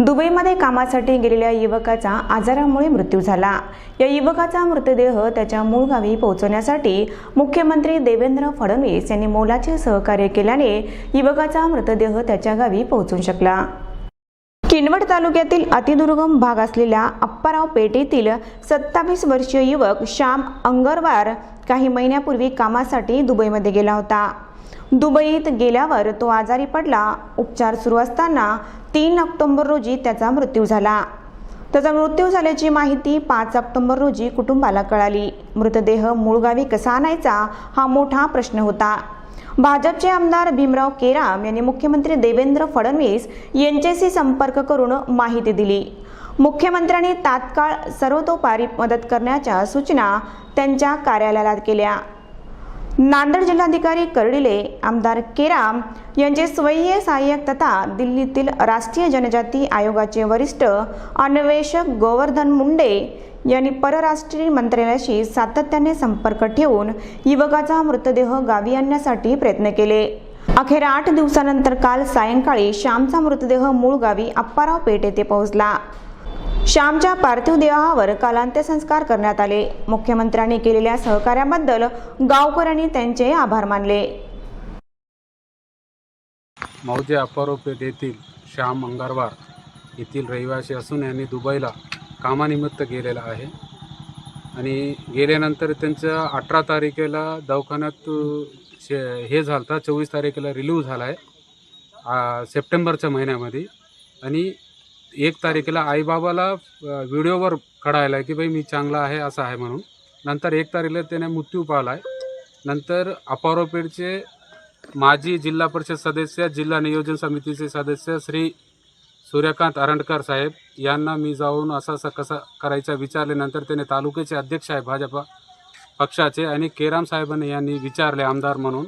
दुबईमध्ये कामासाठी गेलेल्या युवकाचा आजारामुळे मृत्यू झाला. या युवकाचा मृतदेह त्याच्या मूळ गावी पोहोचवण्यासाठी मुख्यमंत्री देवेंद्र फडणवीस यांनी मोलाचे सहकार्य केल्याने युवकाचा मृतदेह त्याच्या गावी पोहोचू शकला. किनवट तालुक्यातील अतिदुर्गम भाग असलेल्या अप्पाराव पेठेतील सत्तावीस वर्षीय युवक श्याम अंगरवार काही महिन्यापूर्वी कामासाठी दुबईमध्ये गेला होता. दुबईत गेल्यावर तो आजारी पडला. उपचार सुरू असताना तीन ऑक्टोबर रोजी त्याचा मृत्यू झाला. त्याचा मृत्यू झाल्याची माहिती पाच ऑक्टोबर रोजी कुटुंबाला कळाली. मृतदेह मूळगावी कसा आणायचा हा मोठा प्रश्न होता. भाजपचे आमदार भीमराव केराम यांनी मुख्यमंत्री देवेंद्र फडणवीस यांच्याशी संपर्क करून माहिती दिली. मुख्यमंत्र्यांनी तात्काळ सर्वतोपारी मदत करण्याच्या सूचना त्यांच्या कार्यालयाला केल्या. नांदेड जिल्हाधिकारी कर्डिले आमदार केराम यांचे स्वय्य सहाय्यक तथा दिल्लीतील राष्ट्रीय जनजाती आयोगाचे वरिष्ठ अन्वेषक गोवर्धन मुंडे यांनी परराष्ट्रीय मंत्रालयाशी सातत्याने संपर्क ठेवून युवकाचा मृतदेह गावी आणण्यासाठी प्रयत्न केले. अखेर आठ दिवसानंतर काल सायंकाळी श्यामचा मृतदेह मूळ गावी अप्पाराव पेठ येथे पोहोचला. श्यामच्या पार्थिव देहावर कालांत्यसंस्कार करण्यात आले. मुख्यमंत्र्यांनी केलेल्या सहकार्याबद्दल गावकऱ्यांनी त्यांचे आभार मानले. मौजे अप्पारोपेठ येथील श्याम मंगारवार येथील रहिवासी असून यांनी दुबईला कामानिमित्त गेलेला आहे. आणि गेल्यानंतर त्यांच्या अठरा तारखेला दवाखान्यात शे हे झालं होतं चोवीस तारखेला रिलीव्ह झाला आहे सप्टेंबरच्या महिन्यामध्ये. आणि एक तारखेला आईबाबाला व्हिडिओवर व्हिडिओवर कळायला की बाई मी चांगला आहे असं आहे म्हणून. नंतर एक तारखेला त्याने मृत्यू पावला आहे. नंतर अपारोपेडचे माजी जिल्हा परिषद सदस्य जिल्हा नियोजन समितीचे सदस्य श्री सूर्यकांत अरंडकर साहेब यांना मी जाऊन असं असं कसं करायचं विचारल्यानंतर त्याने तालुक्याचे अध्यक्ष आहे भाजपा पक्षाचे आणि केराम साहेबांनी यांनी विचारले आमदार म्हणून.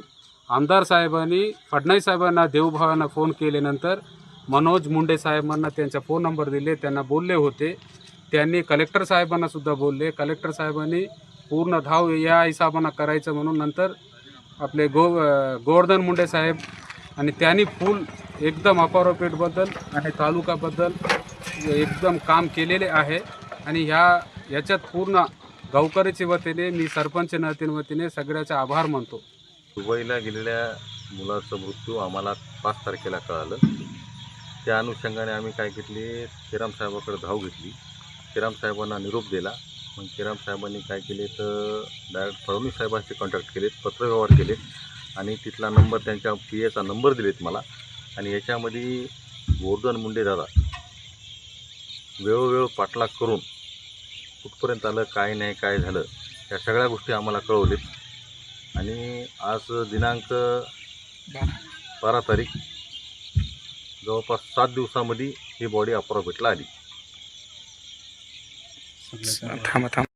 आमदार साहेबांनी फडणवीस साहेबांना देवभावांना फोन केल्यानंतर मनोज मुंडे साहेबांना त्यांचा फोन नंबर दिले. त्यांना बोलले होते. त्यांनी कलेक्टर साहेबांनासुद्धा बोलले. कलेक्टर साहेबांनी पूर्ण धाव या हिसाबानं करायचं म्हणून नंतर आपले गो गोवर्धन मुंडे साहेब आणि त्यांनी फुल एकदम अपारोपेठबद्दल आणि तालुकाबद्दल एकदम काम केलेले आहे. आणि ह्या याच्यात पूर्ण गावकरीच्या वतीने मी सरपंच नतीन वतीने सगळ्याचा आभार मानतो. दुबईला गेलेल्या मुलाचा मृत्यू आम्हाला पाच तारखेला कळालं. त्या अनुषंगाने आम्ही काय घेतले? श्रीराम साहेबाकडे धाव घेतली. श्रीराम साहेबांना निरोप दिला. मग श्रीराम साहेबांनी काय केले तर डायरेक्ट फडणवीस साहेबांचे कॉन्टॅक्ट केलेत पत्रव्यवहार केलेत आणि तिथला नंबर त्यांच्या पी एचा नंबर दिलेत मला. आणि याच्यामध्ये गोवर्धन मुंडे दादा वेळोवेळ पाठलाग करून कुठपर्यंत आलं काय नाही काय झालं या सगळ्या गोष्टी आम्हाला कळवलेत. आणि आज दिनांक बारा तारीख जवळपास सात दिवसामध्ये ही बॉडी अप्रोपेटला आली. थांबा थांबा.